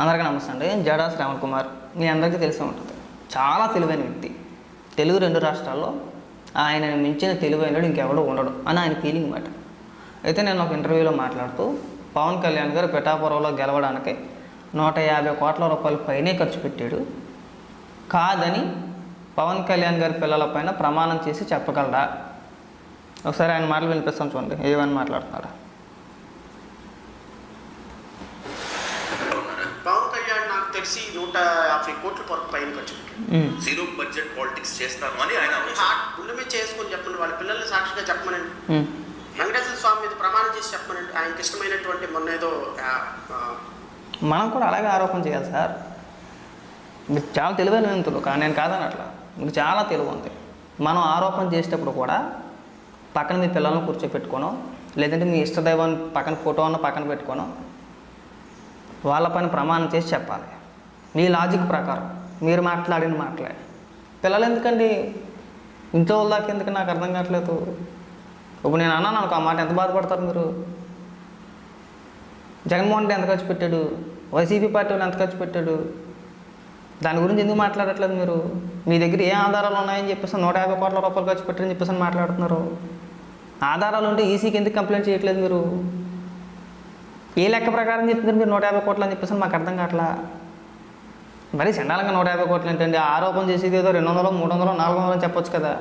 అందరికీ నమస్తే అండి. జడా శ్రావణ్ కుమార్. మీ అందరికీ తెలిసే ఉంటుంది. చాలా తెలివైన వ్యక్తి. తెలుగు రెండు రాష్ట్రాల్లో ఆయన మించిన తెలివైనడు ఇంకెవడో ఉండడు అని ఆయన ఫీలింగ్ మాట. అయితే నేను ఒక ఇంటర్వ్యూలో మాట్లాడుతూ పవన్ కళ్యాణ్ గారు పిఠాపురంలో గెలవడానికి నూట యాభై కోట్ల రూపాయలు పైనే ఖర్చు పెట్టాడు. కాదని పవన్ కళ్యాణ్ గారి పిల్లల పైన ప్రమాణం చేసి చెప్పగలరా? ఒకసారి ఆయన మాటలు వినిపిస్తాం చూడండి. ఏమని మాట్లాడుతున్నారా పవన్ కళ్యాణ్ నాకు తెలిసి నూట యాభై కోట్ల వరకు పైన ఖర్చు. జీరో బడ్జెట్ పాలిటిక్స్ చేస్తాను అని ఆయన మీద చేసుకొని చెప్పండి వాళ్ళ పిల్లల్ని సాక్షిగా చెప్పమనండి. వెంకటేశ్వర స్వామి మీద ప్రమాణం చేసి చెప్పమనండి. ఆయనకి ఇష్టమైనటువంటి మొన్న ఏదో మనం కూడా అలాగే ఆరోపణ చేయాలి సార్. మీరు చాలా తెలివైన వ్యక్తులు కానీ నేను కాదని అట్లా మీకు చాలా తెలివి ఉంది మనం ఆరోపణ చేసేటప్పుడు కూడా పక్కన మీ పిల్లల్ని కూర్చోపెట్టుకోను లేదంటే మీ ఇష్టదైవాన్ని పక్కన ఫోటో పక్కన పెట్టుకోను వాళ్ళ పైన ప్రమాణం చేసి చెప్పాలి. మీ లాజిక్ ప్రకారం. మీరు మాట్లాడిన మాటలే. పిల్లలు ఎందుకండి? ఇంట్లో వాళ్ళకి దాకా ఎందుకు నాకు అర్థం కావట్లేదు? ఇప్పుడు నేను అన్నాను అనుకో ఆ మాట ఎంత బాధపడతారు మీరు? జగన్మోహన్ రెడ్డి ఎంత ఖర్చు పెట్టాడు? వైసీపీ పార్టీ వాళ్ళు ఎంత ఖర్చు పెట్టాడు? దాని గురించి ఎందుకు మాట్లాడట్లేదు మీరు? మీ దగ్గర ఏ ఆధారాలు ఉన్నాయని చెప్పేసి నూట యాభై కోట్ల రూపాయలు ఖర్చు పెట్టారని చెప్పేసి మాట్లాడుతున్నారు. ఆధారాలు ఉంటే ఈసీకి ఎందుకు కంప్లైంట్ చేయట్లేదు మీరు? ఏ లెక్క ప్రకారం చెప్తున్నారు మీరు నూట యాభై కోట్లు అని చెప్పేసి మాకు అర్థం కావట్లా? మరి చండాలంగా నూట యాభై కోట్లు ఏంటండి? ఆరోపణ చేసేది ఏదో రెండు వందలు మూడు వందలు నాలుగు వందలు అని చెప్పొచ్చు కదా.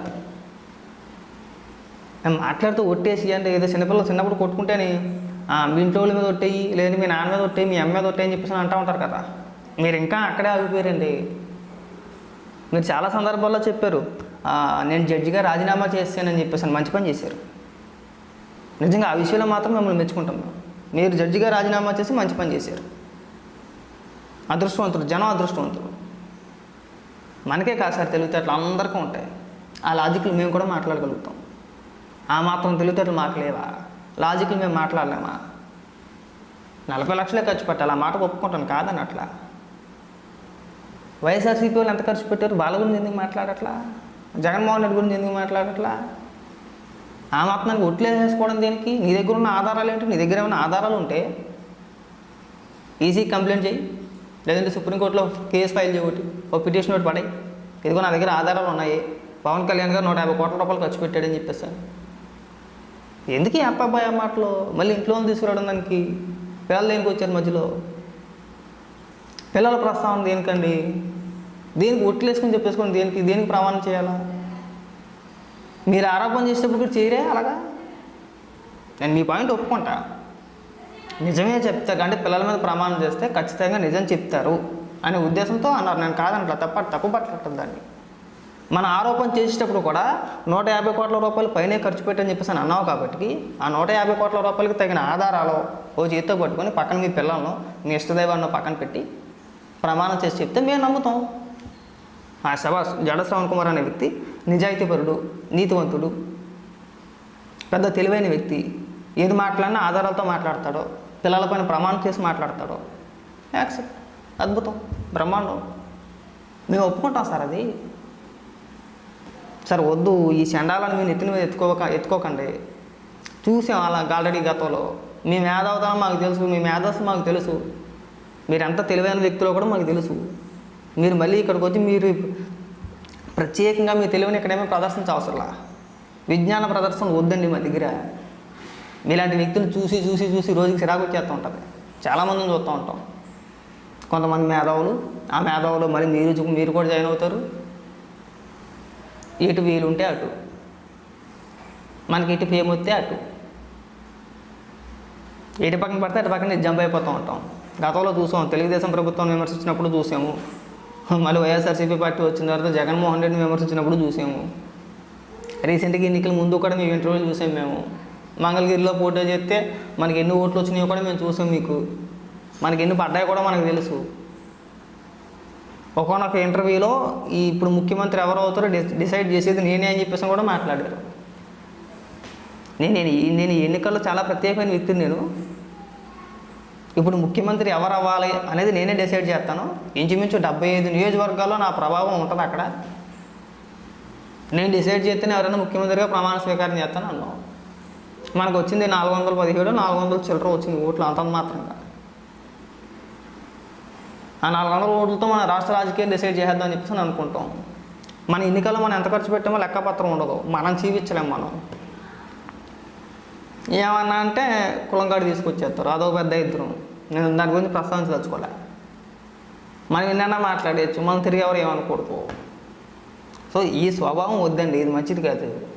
మేము మాట్లాడుతూ ఒట్టేసి అంటే ఏదో చిన్నపిల్లలు చిన్నప్పుడు కొట్టుకుంటేనే మీ ఇంట్లో వాళ్ళ మీద ఒట్టేయి లేదు మీ నాన్న మీద ఒట్టేయి మీ అమ్మ మీద ఒట్టేయి అని చెప్పేసి అంటూ ఉంటారు కదా. మీరు ఇంకా అక్కడే ఆగిపోయారండి. మీరు చాలా సందర్భాల్లో చెప్పారు. నేను జడ్జిగా రాజీనామా చేస్తానని చెప్పేసి మంచి పని చేశారు. నిజంగా ఆ విషయంలో మాత్రం మిమ్మల్ని మెచ్చుకుంటాం మీరు జడ్జిగా రాజీనామా చేసి మంచి పని చేశారు. అదృష్టవంతులు జనం అదృష్టవంతులు. మనకే కాదు సార్ తెలివితేటలు అందరికీ ఉంటాయి. ఆ లాజిక్లు మేము కూడా మాట్లాడగలుగుతాం. ఆ మాత్రం తెలివితేటలు మాకు లేవా? లాజిక్లు మేము మాట్లాడలేమా? నలభై లక్షలే ఖర్చు పెట్టాలి. ఆ మాట ఒప్పుకుంటాను కాదని అట్లా వైఎస్ఆర్సీపీ వాళ్ళు ఎంత ఖర్చు పెట్టారు? వాళ్ళ గురించి ఎందుకు మాట్లాడట్లా? జగన్మోహన్ రెడ్డి గురించి ఎందుకు మాట్లాడట్లా? ఆ మాత్రానికి ఒట్లేసేసుకోవడం దేనికి? నీ దగ్గర ఉన్న ఆధారాలు ఏంటి? నీ దగ్గర ఏమైనా ఆధారాలు ఉంటే ఈజీ కంప్లైంట్ చేయి. లేదంటే సుప్రీంకోర్టులో కేసు ఫైల్ చేయబట్టి ఒక పిటిషన్ ఒకటి పడాయి. ఇదిగో నా దగ్గర ఆధారాలు ఉన్నాయి. పవన్ కళ్యాణ్ గారు నూట యాభై కోట్ల రూపాయలు ఖర్చు పెట్టాడని చెప్పేసాను ఎందుకు ఈ అబ్బాయి ఆ మాటలు? మళ్ళీ ఇంట్లో తీసుకురావడం దానికి పిల్లలు దేనికి వచ్చారు మధ్యలో? పిల్లల ప్రస్తావన దేనికండి? దేనికి ఒట్లేసుకుని చెప్పేసుకొని దేనికి దేనికి ప్రమాణం చేయాలా? మీరు ఆరోపణ చేసేటప్పుడు కూడా చేయరే అలాగా? నేను మీ పాయింట్ ఒప్పుకుంటా. నిజమే చెప్తారు అంటే పిల్లల మీద ప్రమాణం చేస్తే ఖచ్చితంగా నిజం చెప్తారు అనే ఉద్దేశంతో అన్నారు. నేను కాదనట్లా తప్ప తప్పు పట్టట్లేదు దాన్ని. మన ఆరోపణ చేసేటప్పుడు కూడా నూట యాభై కోట్ల రూపాయలు పైనే ఖర్చు పెట్టని చెప్పేసి అని అన్నావు కాబట్టి ఆ నూట యాభై కోట్ల రూపాయలకి తగిన ఆధారాలు ఓ చేతితో పట్టుకొని పక్కన మీ పిల్లలను మీ ఇష్టదైవాన్ని పక్కన పెట్టి ప్రమాణం చేసి చెప్తే మేము నమ్ముతాం. ఆ శబాస్ జడ శ్రవణ్ కుమార్ అనే వ్యక్తి నిజాయితీపరుడు నీతివంతుడు పెద్ద తెలివైన వ్యక్తి ఏది మాట్లాడినా ఆధారాలతో మాట్లాడతాడో పిల్లలపైన ప్రమాణం చేసి మాట్లాడతాడు? యాక్సెప్ట్ అద్భుతం. బ్రహ్మాండం. మేము ఒప్పుకుంటాం సార్ అది. సార్ వద్దు ఈ చండాలను మీరు ఎత్తిన మీద ఎత్తుకోక ఎత్తుకోకండి. చూసాం అలా ఆల్రెడీ గతంలో. మీ మేధావుతాం మాకు తెలుసు మీ మేధస్సు మాకు తెలుసు. మీరు ఎంత తెలివైన వ్యక్తులో కూడా మాకు తెలుసు. మీరు మళ్ళీ ఇక్కడికి వచ్చి మీరు ప్రత్యేకంగా మీ తెలివిని ఇక్కడేమో ప్రదర్శించవసరంలా. విజ్ఞాన ప్రదర్శన వద్దండి మా దగ్గర. మీలాంటి వ్యక్తులు చూసి చూసి చూసి రోజుకి చిరాకు వచ్చేస్తూ ఉంటుంది. చాలామందిని చూస్తూ ఉంటాం. కొంతమంది మేధావులు ఆ మేధావులు మరి మీరు మీరు కూడా జాయిన్ అవుతారు. ఇటు వీలు ఉంటే అటు. మనకి ఇటు ఫేమ్ వస్తే అటు. ఇటు పక్కన పడితే అటు పక్కన జంప్ అయిపోతూ ఉంటాం. గతంలో చూసాం తెలుగుదేశం ప్రభుత్వం విమర్శించినప్పుడు చూసాము. మళ్ళీ వైఎస్ఆర్సీపీ పార్టీ వచ్చిన తర్వాత జగన్మోహన్ రెడ్డిని విమర్శించినప్పుడు చూసాము. రీసెంట్గా ఎన్నికల ముందు కూడా మేము ఇంటర్వ్యూలు చూసాము మేము. మంగళగిరిలో పోటీ చేస్తే మనకి ఎన్ని ఓట్లు వచ్చినాయో కూడా మేము చూసాం మీకు. మనకి ఎన్ని పడ్డాయో కూడా మనకు తెలుసు. ఒకనొక ఇంటర్వ్యూలో ఈ ఇప్పుడు ముఖ్యమంత్రి ఎవరు అవుతారో డి- డిసైడ్ చేసేది నేనే అని చెప్పేసి కూడా మాట్లాడారు. నేను నేను నేను ఎన్నికల్లో చాలా ప్రత్యేకమైన వ్యక్తిని నేను. ఇప్పుడు ముఖ్యమంత్రి ఎవరు అవ్వాలి అనేది నేనే డిసైడ్ చేస్తాను. ఇంచుమించు డెబ్బై ఐదు నియోజకవర్గాల్లో నా ప్రభావం ఉంటుంది అక్కడ. నేను డిసైడ్ చేస్తేనే ఎవరైనా ముఖ్యమంత్రిగా ప్రమాణ స్వీకారం చేస్తాను అన్నాను మనకు వచ్చింది నాలుగు వందల పదిహేడు నాలుగు వందల చిల్లర వచ్చింది ఓట్లు అంత మాత్రంగా. ఆ నాలుగు వందల ఓట్లతో మన రాష్ట్ర రాజకీయాలు డిసైడ్ చేసేద్దాం అని చెప్పేసి అనుకుంటాం. మన ఎన్నికల్లో మనం ఎంత ఖర్చు పెట్టామో లెక్కపత్రం ఉండదు. మనం చూపించలేం మనం. ఏమన్నా అంటే కులంగాడి తీసుకొచ్చేస్తారు. అదో పెద్ద ఇద్దరు. నేను దాని గురించి ప్రస్తావించదలుచుకోలే. మనం ఎన్నైనా మాట్లాడేయచ్చు. మనం తిరిగి ఎవరు ఏమనకూడదు. సో ఈ స్వభావం వద్దండి. ఇది మంచిది కాదు.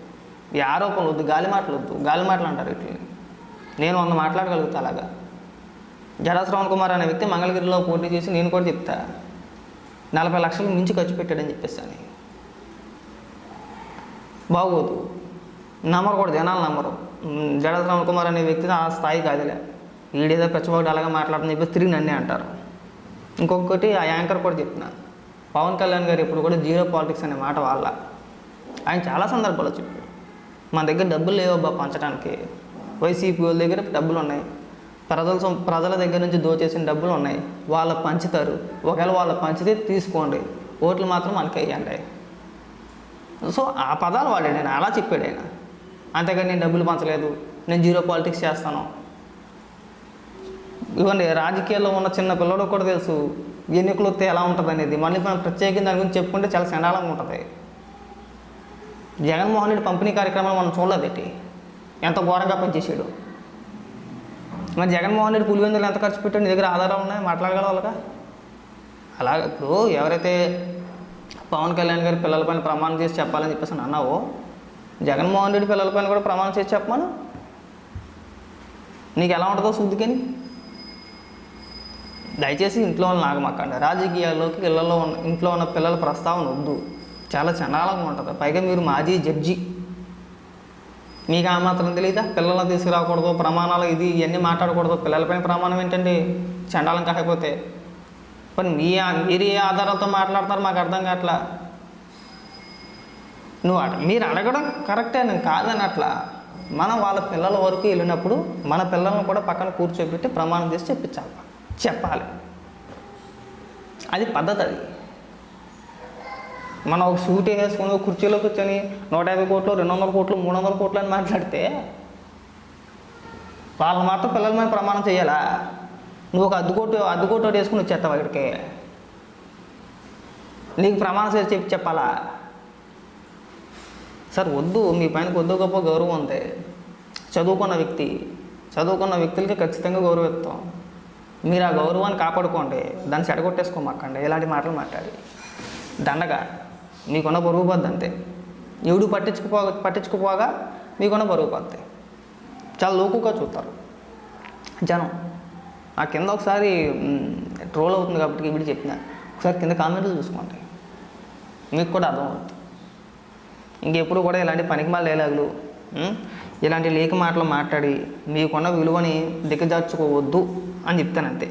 ఈ ఆరోపణలు వద్దు గాలి మాటలు వద్దు. గాలి మాటలు అంటారు వీటిని. నేను వంద మాట్లాడగలుగుతా అలాగా. జడాశ్రవణ్ కుమార్ అనే వ్యక్తి మంగళగిరిలో పోటీ చేసి నేను కూడా చెప్తా నలభై లక్షలు మించి ఖర్చు పెట్టాడని చెప్పేసాను బాగోదు. నమ్మరు కూడా జనాలు నమ్మరు. జడాశ్రవణ్ కుమార్ అనే వ్యక్తి ఆ స్థాయి కాదులే. వీడేదో పెచ్చబాటు అలాగా మాట్లాడుతుని చెప్పేసి తిరిగి నన్నే అంటారు. ఇంకొకటి ఆ యాంకర్ కూడా చెప్తున్నాను పవన్ కళ్యాణ్ గారు ఇప్పుడు కూడా జీరో పాలిటిక్స్ అనే మాట వాళ్ళ. ఆయన చాలా సందర్భాలు చెప్పారు. మన దగ్గర డబ్బులు లేవబ్బా పంచడానికి. వైసీపీ వాళ్ళ దగ్గర డబ్బులు ఉన్నాయి. ప్రజల ప్రజల దగ్గర నుంచి దోచేసిన డబ్బులు ఉన్నాయి. వాళ్ళు పంచుతారు. ఒకవేళ వాళ్ళు పంచితే తీసుకోండి. ఓట్లు మాత్రం మనకి వేయండి సో ఆ పదాలు వాడాడు ఆయన. అలా చెప్పాడు ఆయన. అంతేగాని నేను డబ్బులు పంచలేదు. నేను జీరో పాలిటిక్స్ చేస్తాను. ఇవ్వండి రాజకీయాల్లో ఉన్న చిన్న పిల్లలకు కూడా తెలుసు. ఎన్నికలు వస్తే ఎలా ఉంటుంది అనేది మళ్ళీ మనం ప్రత్యేకంగా దాని గురించి చెప్పుకుంటే చాలా చండాలంగా ఉంటుంది. జగన్మోహన్ రెడ్డి పంపిణీ కార్యక్రమాలు మనం చూడలేదేటి? ఎంత ఘోరంగా పనిచేసాడు మరి జగన్మోహన్ రెడ్డి పులివెందులు ఎంత ఖర్చు పెట్టాడు? నీ దగ్గర ఆధారాలు ఉన్నాయి? మాట్లాడగలవాళ్ళగా అలా ఇప్పుడు ఎవరైతే పవన్ కళ్యాణ్ గారి పిల్లలపైన ప్రమాణం చేసి చెప్పాలని చెప్పేసి అన్నావో జగన్మోహన్ రెడ్డి పిల్లలపైన కూడా ప్రమాణం చేసి చెప్పమను? నీకు ఎలా ఉంటుందో శుద్ధికని దయచేసి ఇంట్లో వాళ్ళు నాగమాకండి రాజకీయాల్లోకి ఇళ్ళలో ఉన్న ఇంట్లో ఉన్న పిల్లల ప్రస్తావన వద్దు. చాలా చండాలంగా ఉంటుంది. పైగా మీరు మాజీ జడ్జి. మీకు ఆ మాత్రం తెలియదా పిల్లలను తీసుకురాకూడదు ప్రమాణాలు ఇది ఇవన్నీ మాట్లాడకూడదు. పిల్లలపైన ప్రమాణం ఏంటండి? చండాలం కాకపోతే. పని మీ మీరు ఏ ఆధారాలతో మాట్లాడతారు మాకు అర్థం కావట్లా? నువ్వు అడ మీరు అడగడం కరెక్టే నేను కాదని అట్లా మనం వాళ్ళ పిల్లల వరకు వెళ్ళినప్పుడు మన పిల్లలను కూడా పక్కన కూర్చోబెట్టి ప్రమాణం చేసి చెప్పించాలి. చెప్పాలి. అది పద్ధతి అది మనం ఒక సూట్ వేసుకుని ఒక కుర్చీలో కూర్చొని నూట యాభై కోట్లు రెండు వందల కోట్లు మూడు వందల కోట్లు అని మాట్లాడితే వాళ్ళు మాత్రం పిల్లల మీద ప్రమాణం చేయాలా? నువ్వు ఒక అద్దుకోటు అద్దుకోటు వేసుకుని వచ్చేస్తావు ఇక్కడికి? నీకు ప్రమాణం చేసి చెప్పి చెప్పాలా? సార్ వద్దు మీ పైన కొద్ది గొప్ప గౌరవం ఉంది. చదువుకున్న వ్యక్తి చదువుకున్న వ్యక్తులకి ఖచ్చితంగా గౌరవిస్తాం. మీరు ఆ గౌరవాన్ని కాపాడుకోండి. దాన్ని చెడగొట్టేసుకోమాకండి. ఇలాంటి మాటలు మాట్లాడి. దండగా. మీకున్న బరువు పోద్ది అంతే. ఎవడు పట్టించుకుపో పట్టించుకుపోగా మీకున్న బరువు పోద్ది. చాలా లోకుగా చూస్తారు. జనం. ఆ కింద ఒకసారి ట్రోల్ అవుతుంది కాబట్టి ఇప్పుడు చెప్పిన. ఒకసారి కింద కామెంట్లు చూసుకోండి. మీకు కూడా అర్థం అవుతుంది ఇంకెప్పుడు కూడా ఇలాంటి పనికిమాల డైలాగులు ఇలాంటి లేక మాటలు మాట్లాడి మీకున్న విలువని దిగజార్చుకోవద్దు అని చెప్తాను అంతే.